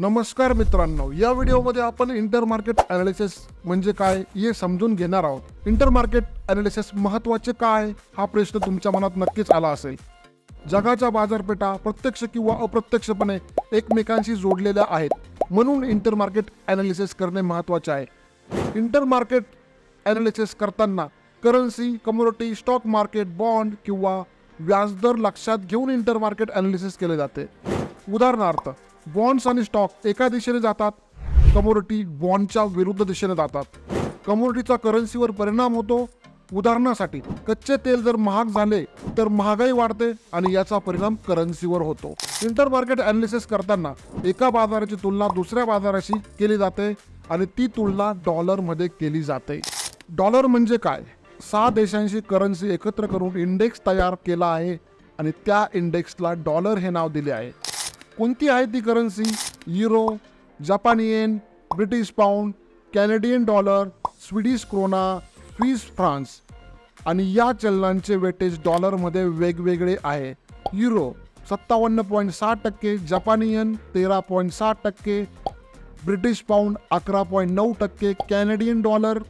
नमस्कार मित्रांनो या व्हिडिओमध्ये आपण इंटर मार्केट अनालिसिस म्हणजे काय हे समजून घेणार आहोत. इंटर मार्केट अनालिसिस महत्त्वाचे काय? हा प्रश्न तुमच्या मनात नक्कीच आला असेल. जगाच्या बाजारपेठा प्रत्यक्ष किंवा अप्रत्यक्षपणे एकमेकांशी जोडलेल्या आहेत म्हणून इंटर मार्केट अनालिसिस करणे महत्त्वाचे आहे. इंटर मार्केट अनालिसिस करताना currency commodity stock market bond किंवा व्याजदर लक्षात घेऊन इंटर मार्केट अनालिसिस केले जाते. उदाहरणार्थ बॉन्ड्स आणि स्टॉक एका दिशेने जातात कमोडिटी बॉन्डच्या विरुद्ध दिशेने जातात. कमोडिटीचा करन्सीवर परिणाम होतो. उदाहरणासाठी कच्चे तेल जर महाग झाले तर महागाई वाढते आणि याचा परिणाम करन्सीवर होतो. इंटर मार्केट अनालिसिस करताना एका बाजाराची तुलना दुसऱ्या बाजाराशी केली जाते आणि ती तुलना डॉलरमध्ये केली जाते. डॉलर म्हणजे काय? सहा देशांशी करन्सी एकत्र करून इंडेक्स तयार केला आहे आणि त्या इंडेक्सला डॉलर हे नाव दिले आहे. कोणती आहे ती करन्सी युरो जपानी yen British pound Canadian dollar Swedish krona Swiss francs आणि या चलनांचे वेटेज डॉलरमध्ये वेगवेगळे आहे. युरो सत्तावन्न पॉईंट सहा टक्के जपानियन तेरा पॉईंट सहा टक्के ब्रिटिश पाऊंड अकरा पॉईंट नऊ टक्के कॅनेडियन डॉलर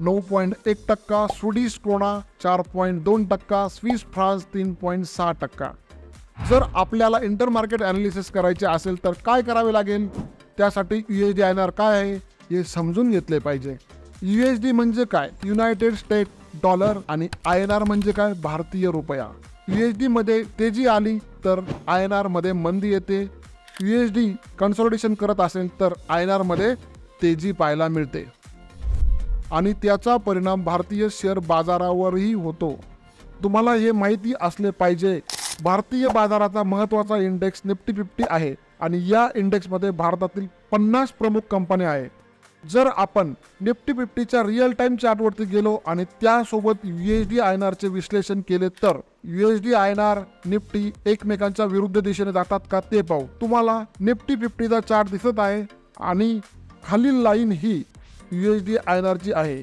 नऊ पॉईंट एक टक्का स्वीडिश क्रोना चार पॉईंट दोन टक्का स्विस फ्रान्स तीन पॉईंट सहा टक्का. जर आपल्याला इंटर मार्केट अनालिसिस करायचे असेल तर काय करावे लागेल? त्यासाठी U H D I R काय आहे? हे समजून घेतले पाहिजे. यू एच डी म्हणजे काय? युनायटेड स्टेट डॉलर आणि आय एन आर म्हणजे काय? भारतीय रुपया. यू एच डीमध्ये तेजी आली तर आय एन आरमध्ये मंदी येते. यू एच डी कन्सॉलिडेशन करत असेल तर आय एन आरमध्ये तेजी पाहायला मिळते. आणि त्याचा परिणाम भारतीय शेअर बाजारावरही होतो. तुम्हाला हे माहिती असले पाहिजे भारतीय बाजाराचा महत्त्वाचा इंडेक्स निफ्टी फिफ्टी आहे आणि या इंडेक्समध्ये भारतातील पन्नास प्रमुख कंपन्या आहेत. जर आपण निफ्टी फिफ्टीच्या रिअल टाइम चार्टवरती गेलो आणि त्यासोबत U H D I N आरचे विश्लेषण केले तर U H D I N R Nifty एकमेकांच्या विरुद्ध दिशेने जातात का ते पाहू. तुम्हाला निफ्टी फिफ्टीचा चार्ट दिसत आहे आणि खालील line he U H D I N आरची आहे.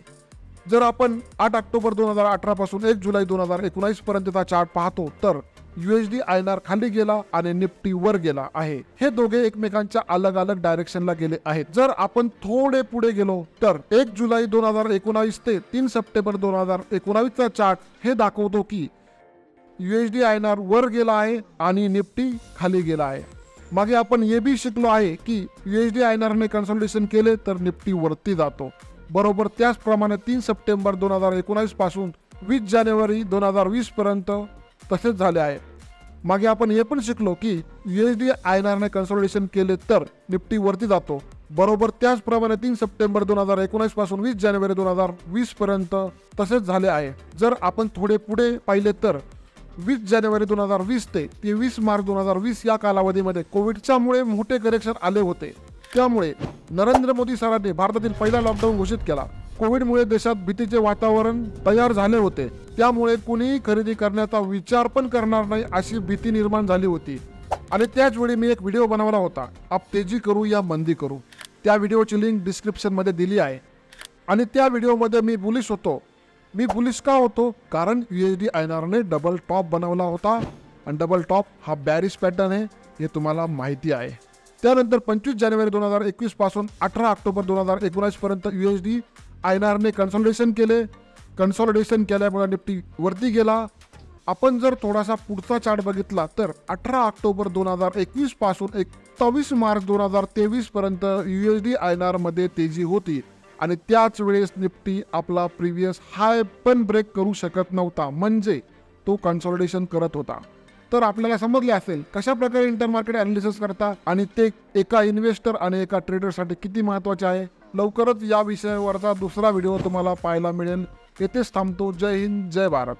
जर आपण आठ ऑक्टोबर दोन हजार अठरापासून एक जुलै दोन हजार एकोणावीसपर्यंतचा चार्ट पाहतो तर युएसडी आय एन आर खाली गेला आणि निफ्टी वर गेला आहे. हे दोघे एकमेकांच्या अलग अलग डायरेक्शनला गेले आहेत. जर आपण थोडे पुढे गेलो तर एक जुलै दोन हजार एकोणावीस ते तीन सप्टेंबर दोन हजार एकोणावीसचा चार्ट हे दाखवतो की युएसडी आय एन आर वर गेला आहे आणि निफ्टी खाली गेला आहे. मागे आपण हे बी शिकलो आहे की युएसडी आय एन आरने कन्सल्टेशन केले तर निफ्टी वरती जातो. बरोबर त्याचप्रमाणे तीन सप्टेंबर दोन हजार एकोणावीसपासून वीस जानेवारी दोन हजार वीस पर्यंत तसेच झाले आहे. मागे आपण हे पण शिकलो की युएसडी आय एन आरने कन्सल्टेशन केले तर निफ्टी वरती जातो. बरोबर त्याचप्रमाणे तीन सप्टेंबर दोन हजार एकोणीसपासून वीस जानेवारी दोन हजार वीस पर्यंत तसेच झाले आहे. जर आपण थोडे पुढे पाहिले तर वीस जानेवारी दोन हजार वीस ते तेवीस मार्च दोन हजार वीस या कालावधीमध्ये कोविडच्यामुळे मोठे करेक्शन आले होते. त्यामुळे नरेंद्र मोदी सरांनी भारतातील पहिला लॉकडाऊन घोषित केला. कोविडमुळे देशात भीतीचे वातावरण तयार झाले होते. त्यामुळे कुणीही खरेदी करण्याचा विचार पण करणार नाही अशी भीती निर्माण झाली होती. आणि त्याच वेळी मी एक व्हिडिओ बनवला होता. आप तेजी करू या मंदी करू. त्या व्हिडिओची लिंक डिस्क्रिप्शनमध्ये दिली आहे. आणि त्या व्हिडिओमध्ये मी बुलिश होतो. मी बुलिश का होतो? कारण यू एच डी आय आरने डबल टॉप बनवला होता. आणि डबल टॉप हा बॅरिस पॅटर्न आहे. हे तुम्हाला माहिती आहे. त्यानंतर पंचवीस जानेवारी दोन हजार एकवीसपासून अठरा ऑक्टोबर दोन हजार एकोणीसपर्यंत U H D I N आरने consolidation केले. कन्सॉलिडेशन केल्यामुळे निफ्टी वरती गेला. आपण जर थोडासा पुढचा चार्ट बघितला तर अठरा ऑक्टोबर दोन हजार एकवीसपासून एकतावीस मार्च दोन हजार तेवीस पर्यंत U H D I N आरमध्ये तेजी होती. आणि त्याच वेळेस निफ्टी आपला प्रिव्हियस हाय पण ब्रेक करू शकत नव्हता. म्हणजे तो कन्सॉलिडेशन करत होता. तर आपल्याला समजले असेल कशा प्रकारे इंटर मार्केट अनालिसिस करता आणि ते एका इन्व्हेस्टर आणि एका ट्रेडरसाठी किती महत्त्वाचे आहे? लवकरच या विषयावरचा दुसरा व्हिडिओ तुम्हाला पाहायला मिळेल. येथेच थांबतो. जय हिंद जय भारत.